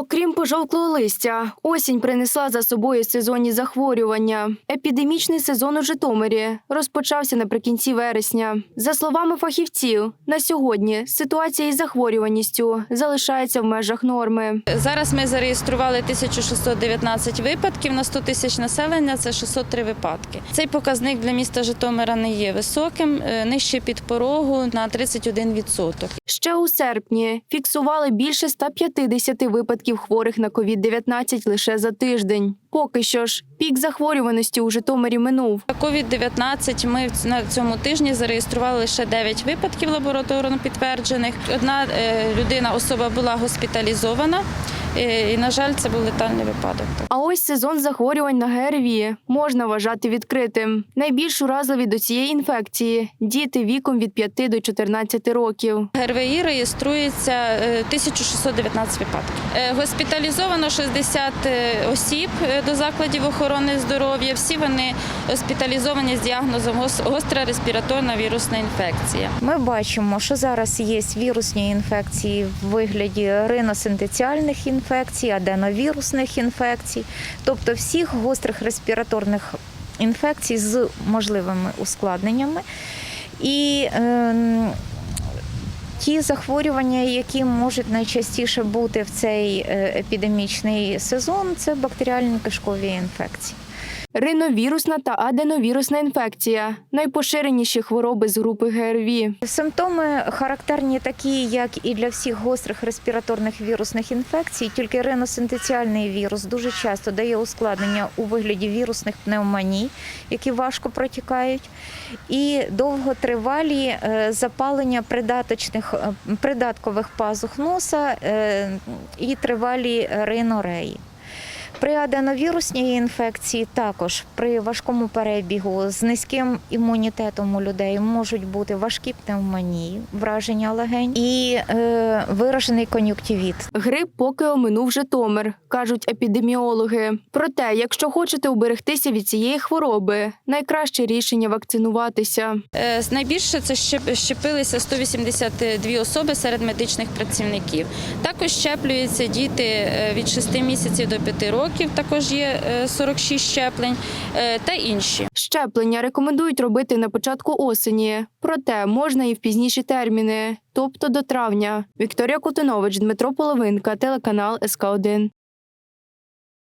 Окрім пожовклого листя, осінь принесла за собою сезонні захворювання. Епідемічний сезон у Житомирі розпочався наприкінці вересня. За словами фахівців, на сьогодні ситуація із захворюваністю залишається в межах норми. Зараз ми зареєстрували 1619 випадків на 100 тисяч населення. Це 603 випадки. Цей показник для міста Житомира не є високим, е, нижче під порогу на 31%. Ще у серпні фіксували більше 150 випадків хворих на COVID-19 лише за тиждень. Поки що ж, пік захворюваності у Житомирі минув. COVID-19 ми на цьому тижні зареєстрували лише 9 випадків лабораторно підтверджених. Одна е, людина, особа була госпіталізована, і, на жаль, це був летальний випадок. А ось сезон захворювань на ГРВІ можна вважати відкритим. Найбільш уразливі до цієї інфекції діти віком від 5 до 14 років. ГРВІ реєструється е, 1619 випадків. Е, Госпіталізовано 60 осіб е, до закладів охорони здоров'я. Всі вони госпіталізовані з діагнозом гос- гостра респіраторна вірусна інфекція. Ми бачимо, що зараз є вірусні інфекції в вигляді риносинтеціальних інфекцій, аденовірусних інфекцій, тобто всіх гострих респіраторних інфекцій з можливими ускладненнями. І е, ті захворювання, які можуть найчастіше бути в цей е, епідемічний сезон, це бактеріальні кишкові інфекції. Риновірусна та аденовірусна інфекція найпоширеніші хвороби з групи ГРВІ. Симптоми характерні такі, як і для всіх гострих респіраторних вірусних інфекцій, тільки риносинтеціальний вірус дуже часто дає ускладнення у вигляді вірусних пневмоній, які важко протікають, і довготривалі е, запалення придаточних е, придаткових пазух носа е, і тривалі ринореї. При аденовірусній інфекції також при важкому перебігу з низьким імунітетом у людей можуть бути важкі пневмонії, враження легень і е, виражений кон'юктивіт. Грип поки оминув Житомир, кажуть епідеміологи. Проте, якщо хочете уберегтися від цієї хвороби, найкраще рішення вакцинуватися. Е, Найбільше це щеп- щепилися 182 особи серед медичних працівників. Також щеплюються діти е, від 6 місяців до 5 років. Також є е, 46 щеплень е, та інші. Щеплення рекомендують робити на початку осені, проте можна і в пізніші терміни, тобто до травня. Вікторія Кутинович, Дмитро Половинка, телеканал СК 1